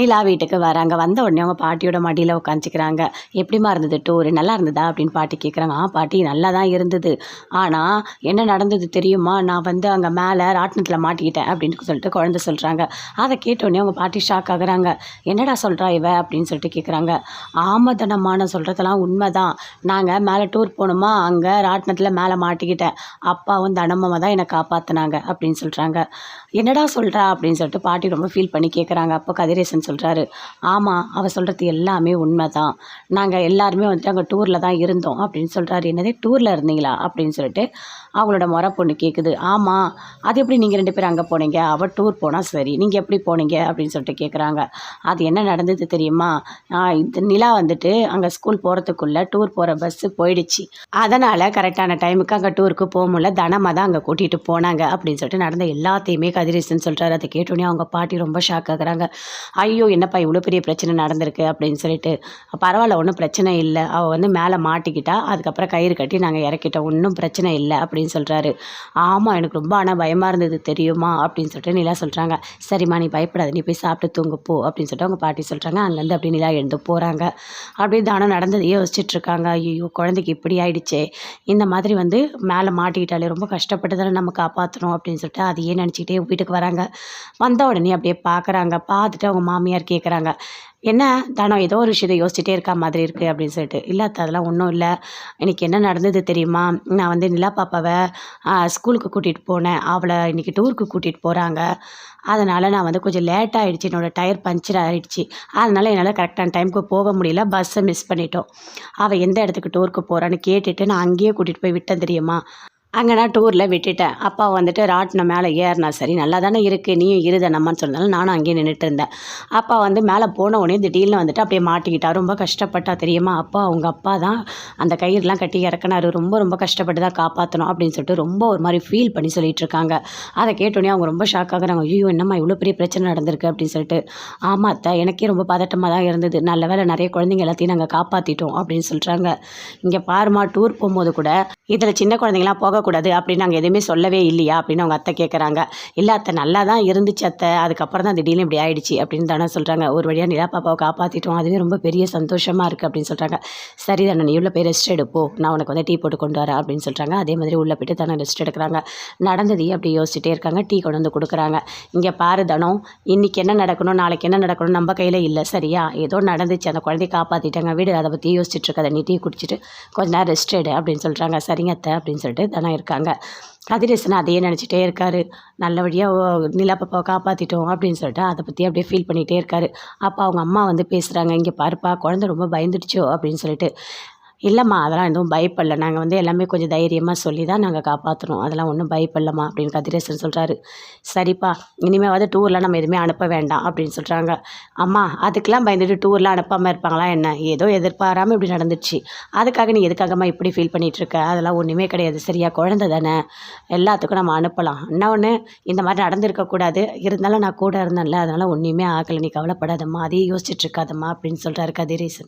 நிலா வீட்டுக்கு வராங்க. வந்த உடனே அவங்க பாட்டியோட மடியில் உட்காந்துக்கிறாங்க எப்படிமா இருந்தது டூர் நல்லா இருந்ததா? அப்படின்னு பாட்டி கேட்குறாங்க ஆ பாட்டி நல்லா தான் இருந்தது. ஆனால் என்ன நடந்தது தெரியுமா? நான் வந்து அங்கே மேலே ராட்டினத்தில் மாட்டிக்கிட்டேன் அப்படின்னு சொல்லிட்டு குழந்தை சொல்கிறாங்க அதை கேட்டோடனே அவங்க பாட்டி ஷாக் ஆகுறாங்க. என்னடா சொல்கிறா இவ? அப்படின்னு சொல்லிட்டு கேட்குறாங்க ஆமதனமான சொல்கிறதெல்லாம் உண்மை தான் நாங்கள் மேலே டூர் போகணுமா அங்கே ராட்டினத்தில் மேலே மாட்டிக்கிட்டேன். அப்பாவும் தனமாவை தான் என்னை காப்பாற்றினாங்க அப்படின்னு சொல்கிறாங்க என்னடா சொல்கிறா அப்படின்னு சொல்லிட்டு பாட்டி ரொம்ப ஃபீல் பண்ணி கேட்குறாங்க அப்போ கதிரேசன் சொல்கிறாரு ஆமாம் அவள் சொல்கிறது எல்லாமே உண்மை தான் நாங்கள் எல்லாருமே வந்துட்டு அங்கே டூரில் தான் இருந்தோம் அப்படின்னு சொல்கிறாரு என்னதே டூரில் இருந்தீங்களா? அப்படின்னு சொல்லிட்டு அவங்களோட முறை பொண்ணு கேட்குது ஆமாம் அது எப்படி நீங்கள் ரெண்டு பேரும் அங்கே போனீங்க? அவள் டூர் போனால் சரி. நீங்கள் எப்படி போனீங்க? அப்படின்னு சொல்லிட்டு கேட்குறாங்க அது என்ன நடந்தது தெரியுமா? இது நிலா வந்துட்டு அங்கே ஸ்கூல் போகிறதுக்குள்ளே டூர் போகிற பஸ்ஸு போயிடுச்சு. அதனால் கரெக்டான டைமுக்கு அங்கே டூருக்கு போக முடியல. தனமாக தான் அங்கே கூட்டிகிட்டு போனாங்க அப்படின்னு சொல்லிட்டு நடந்த எல்லாத்தையுமே கதிரேசன் சொல்கிறாரு அதை கேட்டோன்னே அவங்க பாட்டி ரொம்ப ஷாக் ஆகுறாங்க. ஐயோ என்னப்பா இவ்வளோ பெரிய பிரச்சனை நடந்திருக்கு அப்படின்னு சொல்லிட்டு பரவாயில்ல ஒன்றும் பிரச்சனை இல்லை. அவள் வந்து மேலே மாட்டிக்கிட்டா அதுக்கப்புறம் கயிறு கட்டி நாங்கள் இறக்கிட்டோம் ஒன்றும் பிரச்சனை இல்லை அப்படின்னு சொல்கிறாரு ஆமாம் எனக்கு ரொம்ப ஆனால் பயமாக இருந்தது தெரியுமா? அப்படின்னு சொல்லிட்டு நிலா சொல்கிறாங்க சரிம்மா நீ பயப்படாத நீ போய் சாப்பிட்டு தூங்கு போ அப்படின்னு சொல்லிட்டு அவங்க பாட்டி சொல்கிறாங்க அங்கேருந்து அப்படி நிலா எழுந்து போகிறாங்க அப்படியே தானம் நடந்ததையே யோசிச்சுட்ருக்காங்க ஐயோ குழந்தைக்கு இப்படி ஆயிடுச்சே. இந்த மாதிரி வந்து மேலே மாட்டிக்கிட்டாலே ரொம்ப கஷ்டப்பட்டு தானே நம்ம காப்பாற்றணும் அப்படின்னு சொல்லிட்டு அதையே நினச்சிக்கிட்டே வீட்டுக்கு வராங்க. வந்த உடனே அப்படியே பார்க்குறாங்க பார்த்துட்டு அவங்க மாமியார் கேட்குறாங்க என்ன தானம் ஏதோ ஒரு விஷயத்தை யோசிச்சுட்டே இருக்கா மாதிரி இருக்குது அப்படின்னு சொல்லிட்டு. இல்லை அதெல்லாம் ஒன்றும் இல்லை. எனக்கு என்ன நடந்தது தெரியுமா? நான் வந்து நிலா பாப்பாவை ஸ்கூலுக்கு கூட்டிகிட்டு போனேன். அவளை இன்றைக்கி டூருக்கு கூட்டிகிட்டு போகிறாங்க அதனால் நான் வந்து கொஞ்சம் லேட் ஆகிடுச்சு என்னோடய டயர் பஞ்சர் ஆகிடுச்சு அதனால் என்னால் கரெக்டான டைமுக்கு போக முடியல. பஸ்ஸை மிஸ் பண்ணிட்டோம். அவள் எந்த இடத்துக்கு டூருக்கு போகிறான்னு கேட்டுட்டு நான் அங்கேயே கூட்டிகிட்டு போய் விட்டேன் தெரியுமா? அங்கே நான் டூரில் விட்டுட்டேன். அப்பா வந்துட்டு ராட்டினம் மேலே ஏறினா சரி நல்லா தானே இருக்குது நீயும் இருதனம்மான்னு சொன்னாலும் நானும் அங்கேயே நின்றுட்டு இருந்தேன். அப்பா வந்து மேலே போன உடனே திடீர்னு வந்துட்டு அப்படியே மாட்டிக்கிட்டா ரொம்ப கஷ்டப்பட்டா தெரியுமா? அப்பா அவங்க அப்பா தான் அந்த கயிறுலாம் கட்டி இறக்குனாரு. ரொம்ப ரொம்ப கஷ்டப்பட்டு தான் காப்பாற்றணும் அப்படின்னு சொல்லிட்டு ரொம்ப ஒரு மாதிரி ஃபீல் பண்ணி சொல்லிட்டு இருக்காங்க. அதை கேட்டோடனே அவங்க ரொம்ப ஷாக் ஆகுறாங்க. ஐயோ என்னம்மா இவ்வளோ பெரிய பிரச்சனை நடந்திருக்கு அப்படின்னு சொல்லிட்டு. ஆமாம் அத்தை எனக்கே ரொம்ப பதட்டமாக தான் இருந்தது. நல்ல வேலை நிறைய குழந்தைங்க எல்லாத்தையும் நாங்கள் காப்பாற்றிட்டோம் அப்படின்னு சொல்கிறாங்க இங்கே பாருமா டூர் போகும்போது கூட இதில் சின்ன குழந்தைங்களாம் போகக்கூடாது அப்படின்னு நாங்கள் எதுவுமே சொல்லவே இல்லையா அப்படின்னு அவங்க அத்தை கேட்குறாங்க இல்லை அத்தை நல்லா தான் இருந்துச்சு அத்தை. அதுக்கப்புறம் தான் திடீர்னு இப்படி ஆயிடுச்சு அப்படின்னு தானே சொல்கிறாங்க ஒரு வழியாக நிலா பாப்பாவை காப்பாற்றிட்டோம் அதுவே ரொம்ப பெரிய சந்தோஷமாக இருக்குது அப்படின்னு சொல்கிறாங்க சரி தானே நீ உள்ள போய் ரெஸ்ட் எடுப்போ. நான் உனக்கு வந்து டீ போட்டு கொண்டு வரேன் அப்படின்னு சொல்கிறாங்க அதே மாதிரி உள்ளே போய்ட்டு தானே ரெஸ்ட் எடுக்கிறாங்க. நடந்ததையும் அப்படி யோசிச்சுட்டே இருக்காங்க. டீ கொண்டு வந்து கொடுக்குறாங்க. இங்கே பாரு தனம் இன்றைக்கி என்ன நடக்கணும் நாளைக்கு என்ன நடக்கணும் நம்ம கையில் இல்லை. சரியா? ஏதோ நடந்துச்சு. அந்த குழந்தைய காப்பாற்றிட்டாங்க வீடு அதை பற்றி யோசிச்சுட்டு இருக்காத. நீ டீ குடிச்சிட்டு கொஞ்ச நேரம் ரெஸ்ட் எடு அப்படின்னு சொல்கிறாங்க சரி சரிங்க அத்தை அப்படின்னு சொல்லிட்டு தானே இருக்காங்க. கதிரேசன் அதையே நினச்சிட்டே இருக்கார். நல்லபடியாக நிலாப்பாப்பாவை காப்பாற்றிட்டோம் அப்படின்னு சொல்லிட்டு அதை பற்றி அப்படியே ஃபீல் பண்ணிகிட்டே இருக்கார். அப்போ அவங்க அம்மா வந்து பேசுகிறாங்க இங்கே பாருப்பா குழந்த ரொம்ப பயந்துடுச்சோ? அப்படின்னு சொல்லிட்டு. இல்லைம்மா அதெல்லாம் எதுவும் பயப்படல. நாங்கள் வந்து எல்லாமே கொஞ்சம் தைரியமாக சொல்லி தான் நாங்கள் காப்பாற்றுறோம் அதெல்லாம் ஒன்றும் பயப்படலம்மா அப்படின்னு கதிரேசன் சொல்கிறாரு சரிப்பா இனிமேல் வந்து டூர்லாம் நம்ம எதுவுமே அனுப்ப வேண்டாம் அப்படின்னு சொல்கிறாங்க அம்மா அதுக்கெலாம் பயந்துட்டு டூர்லாம் அனுப்பாமல் இருப்பாங்களா என்ன? ஏதோ எதிர்பாராமல் இப்படி நடந்துச்சு அதுக்காக நீ எதுக்காகம்மா இப்படி ஃபீல் பண்ணிகிட்ருக்க அதெல்லாம் ஒன்றுமே கிடையாது. சரியா குழந்த தானே. எல்லாத்துக்கும் நம்ம அனுப்பலாம். இன்னொன்று இந்த மாதிரி நடந்திருக்கக்கூடாது இருந்தாலும் நான் கூட இருந்தேன்ல அதனால் ஒன்றுமே ஆகலை. நீ கவலைப்படாதம்மா. அதையே யோசிச்சுட்ருக்காதம்மா அப்படின்னு சொல்கிறாரு கதிரேசன்.